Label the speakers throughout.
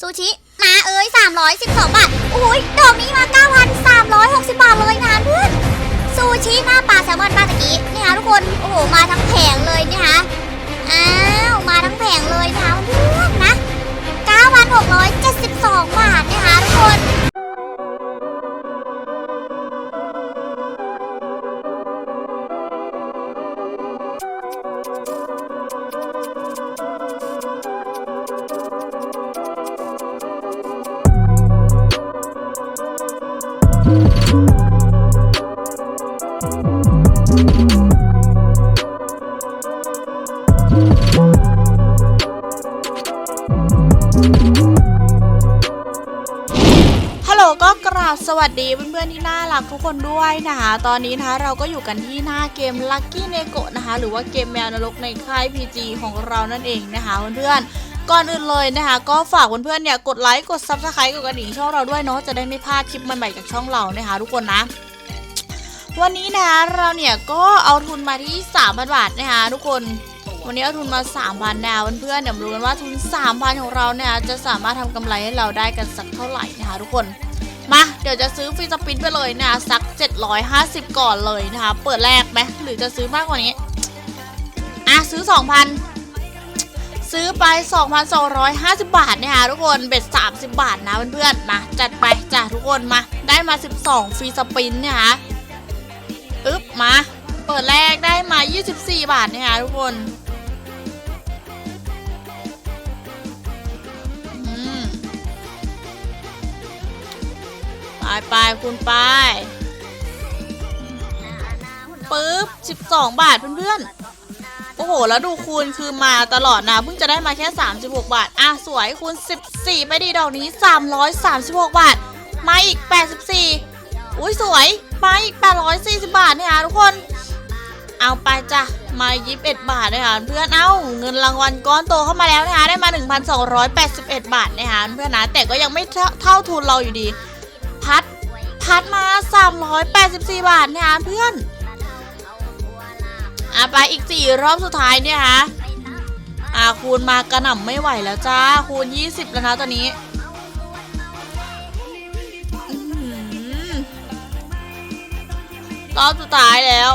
Speaker 1: ซูชิ มาเอ้ย 312 บาทโอ้ยดอกนี้มา 9,360 บาทเลยนะเพื่อน ซูชิหน้าปลาแซลมอนบ้านตะกี้นี่ฮะทุกคน โอ้โห มาทั้งแผงเลยนะคะอ้าว มาทั้งแผงเลย ก็
Speaker 2: กราบสวัสดีเพื่อนๆที่น่ารักทุกคนด้วยนะคะ ตอนนี้นะคะเราก็อยู่กันที่หน้าเกม Lucky n e g o นะคะ หรือว่าเกมแมวนรกในค่าย PG ของเรานั่นเองนะคะเพื่อนๆก่อนอื่นเลยนะคะ ก็ฝากเพื่อนๆเนี่ยกดไลค์กด Subscribe กดกระดิ่งช่องเราด้วยเนาะจะได้ไม่พลาดคลิปใหม่ๆจากช่องเรานะคะทุกคนนะวันนี้นะคะเราเนี่ยก็เอาทุนมาที่ 3,000 บาทนะคะทุกคน วันนี้เอาทุนมา 3,000นะเพื่อนๆเดี๋ยวมาดูกันว่าทุน 3,000 ของเราเนี่ยจะสามารถทำกำไรให้เราได้กันสักเท่าไหร่นะคะทุกคน เดี๋ยวจะซื้อฟรีสปินไปเลยนะคะสัก 750 ก่อนเลยนะคะ เปิดแรกไหมหรือจะซื้อมากกว่านี้ อะ ซื้อ 2,000 ซื้อไป 2,250 บาทนะคะทุกคนเบ็ด 30 บาทนะเพื่อนๆมาจัดไปจ้ะทุกคนมา ได้มา 12 ฟรีสปินนะคะอึ๊บมา เปิดแรกได้มา 24 บาทนะคะทุกคน ไปไปคุณไปปึ๊บ12 บาทเพื่อนๆ โอ้โห แล้วดูคูณคือมาตลอดนะ เพิ่งจะได้มาแค่ 36 บาท อะ สวยคูณ 14 ไปดีดอกนี้ 336 บาท มาอีก 84 อุ้ยสวย มาอีก 840 บาทเนี่ยค่ะทุกคน เอาไปจ้ะ มา 21 บาทนะคะเพื่อน เอ้าเงินรางวัลก้อนโตเข้ามาแล้วนะคะ ได้มา 1,281 บาทนะคะเพื่อนนะ แต่ก็ยังไม่เท่าทุนเราอยู่ดี พัด พัดมา 384 บาทนะคะเพื่อนอะไปอีก 4 รอบสุดท้ายเนี่ยค่ะอะคูณมากระหน่ำไม่ไหวแล้วจ้า คูณ 20 แล้วนะตอนนี้รอบสุดท้ายแล้ว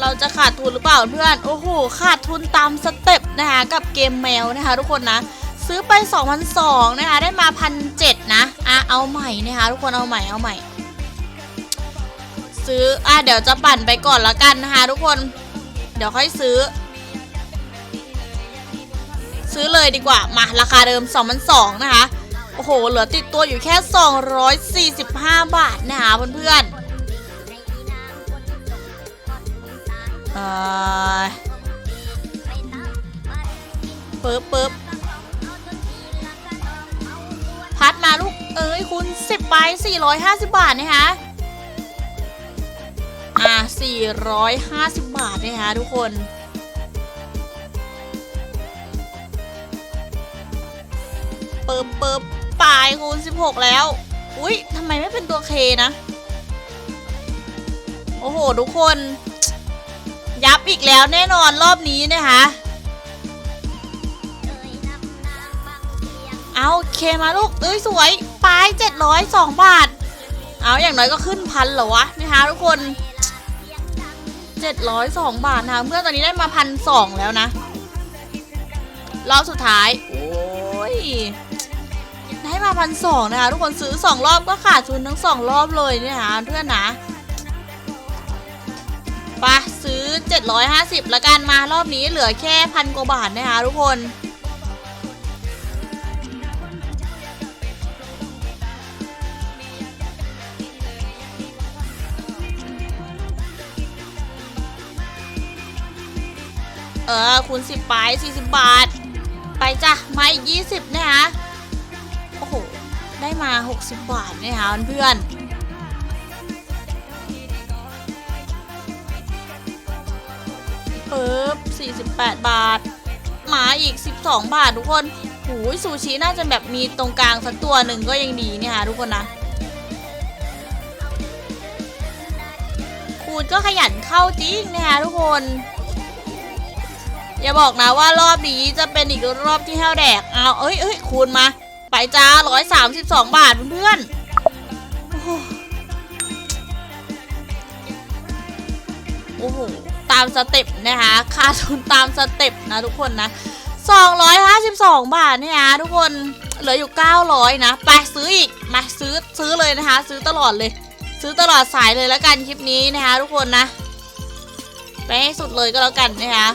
Speaker 2: เราจะขาดทุนหรือเปล่าเพื่อน โอ้โห ขาดทุนตามสเต็ปนะคะกับเกมแมวนะคะทุกคนนะ ซื้อไป2,002นะคะ ได้มา1,007นะ อะ เอาใหม่นะคะ ทุกคนเอาใหม่เอาใหม่ ซื้อ อะ เดี๋ยวจะปั่นไปก่อนละกันนะคะ ทุกคน เดี๋ยวค่อยซื้อ ซื้อเลยดีกว่า มา ราคาเดิม2,002นะคะ โอ้โห เหลือติดตัวอยู่แค่ 245 บาทนะคะเพื่อนๆเอ่อปึ๊บปึ๊บ เอ้ยคุณ 10ใบ450 บาทนะคะอะ450 บาทนะคะทุกคน เปิบเปิบปลายคูณ 16 แล้ว อุ๊ยทำไมไม่เป็นตัวเคนะ โอ้โห ทุกคน ยับอีกแล้วแน่นอนรอบนี้นะคะเอาเคมาลูก เอ้ย สวย ป 702 บาท เอาอย่างน้อยก็ขึ้นพันเหรอวะนะคะทุกคน 702 บาทนะคะเพื่อนตอนนี้ได้มาพันสองแล้วนะ รอบสุดท้าย โอ้ยได้มาพันสองนะคะ ทุกคนซื้อสองรอบก็ขาดทุนทั้งสองรอบเลยเนี่ยนะเพื่อนนะไปะซื้อ 750ละกันมารอบนี้เหลือแค่พันกว่าบาทนะคะทุกคน เออคูณสิบไปสี่สิบบาท ไปจ้ะมาอีกยี่สิบนะคะโอ้โหได้มาหกสิบบาทนะคะเพื่อนปึ๊บสี่สิบแปดบาทมาอีกสิบสองบาททุกคนหูยซูชิน่าจะแบบมีตรงกลางสักตัวหนึ่งก็ยังดีเนี่ยค่ะทุกคนนะ คูณก็ขยันเข้าจริงนะคะทุกคน อย่าบอกนะว่ารอบนี้จะเป็นอีกรอบที่แห้วแดกเอาเอ้ยเอ้ยคูณมา ไปจ้าร้อยสามสิบสองบาทเพื่อนโอ้โหโอ้โหตามสเต็ปนะคะค่าทุนตามสเต็ปนะทุกคนนะ252 บาทเนี่ยนะทุกคนเหลืออยู่ 900 นะ ไปซื้ออีก มาซื้อซื้อเลยนะคะ ซื้อตลอดเลย ซื้อตลอดสายเลยแล้วกันคลิปนี้นะคะ ทุกคนนะ ไปให้สุดเลยก็แล้วกันนะคะ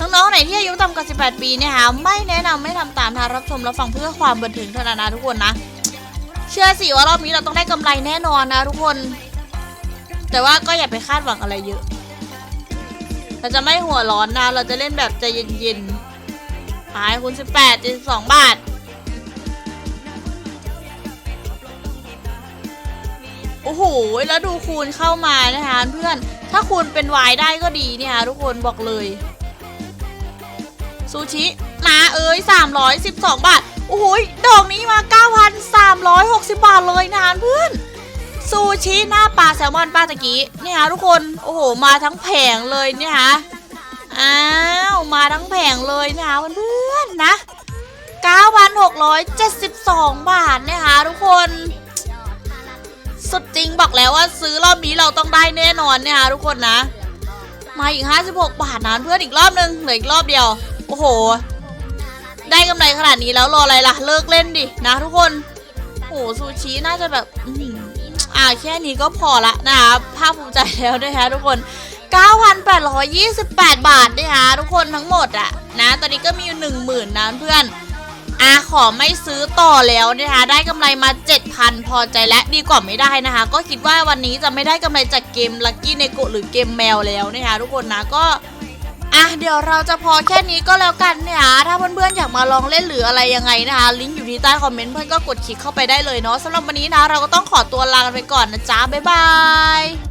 Speaker 2: น้องๆไหนที่อายุต่ำกว่า 18 ปีเนี่ยค่ะไม่แนะนำไม่ทำตามทารับชมรับฟังเพื่อความบันเทิงเท่านั้นนะทุกคนนะ เชื่อสิว่ารอบนี้เราต้องได้กำไรแน่นอนนะทุกคน แต่ว่าก็อย่าไปคาดหวังอะไรเยอะ เราจะไม่หัวร้อนนะ เราจะเล่นแบบใจเย็นๆขายคุณ 18 72 บาทโอ้โห แล้วดูคูณเข้ามานะคะเพื่อน ถ้าคูณเป็นวายได้ก็ดีเนี่ยค่ะทุกคนบอกเลย ซูชิ มาเอ้ย 312 บาท โอ้โหยดอกนี้มา 9,360 บาทเลยนะเพื่อน ซูชิหน้าปลาแซลมอนป้าตะกี้เนี่ยฮะทุกคน โอ้โห มาทั้งแผงเลยเนี่ยฮะ อ้าว มาทั้งแผงเลยนะคะเพื่อนๆนะ 9,672 บาทเนี่ยค่ะทุกคนสุดจริงบอกแล้วว่าซื้อรอบนี้เราต้องได้แน่นอนเนี่ยค่ะทุกคนนะ มาอีก 56 บาทนะเพื่อนอีกรอบนึงเหลืออีกรอบเดียว โอ้โห ได้กำไรขนาดนี้แล้วรออะไรล่ะ เลิกเล่นดินะทุกคน โอ้โหซูชิน่าจะแบบอ่าแค่นี้ก็พอละนะคะภาคภูมิใจแล้วนะคะทุกคน 9,828 บาทนะคะทุกคนทั้งหมดอะนะตอนนี้ก็มีอยู่10,000นะเพื่อนอะขอไม่ซื้อต่อแล้วนะคะได้กำไรมา 7,000 พอใจและดีกว่าไม่ได้นะคะ ก็คิดว่าวันนี้จะไม่ได้กำไรจากเกม Lucky n e g o หรือเกมแมวแล้วนะคะทุกคนนะก็ เดี๋ยวเราจะพอแค่นี้ก็แล้วกันเนี่ยถ้าเพื่อนๆอยากมาลองเล่นหรืออะไรยังไงนะคะลิงก์อยู่ที่ใต้คอมเมนต์เพื่อนก็กดคลิกเข้าไปได้เลยเนาะสำหรับวันนี้นะ เราก็ต้องขอตัวลากันไปก่อนนะจ๊ะบ๊ายบาย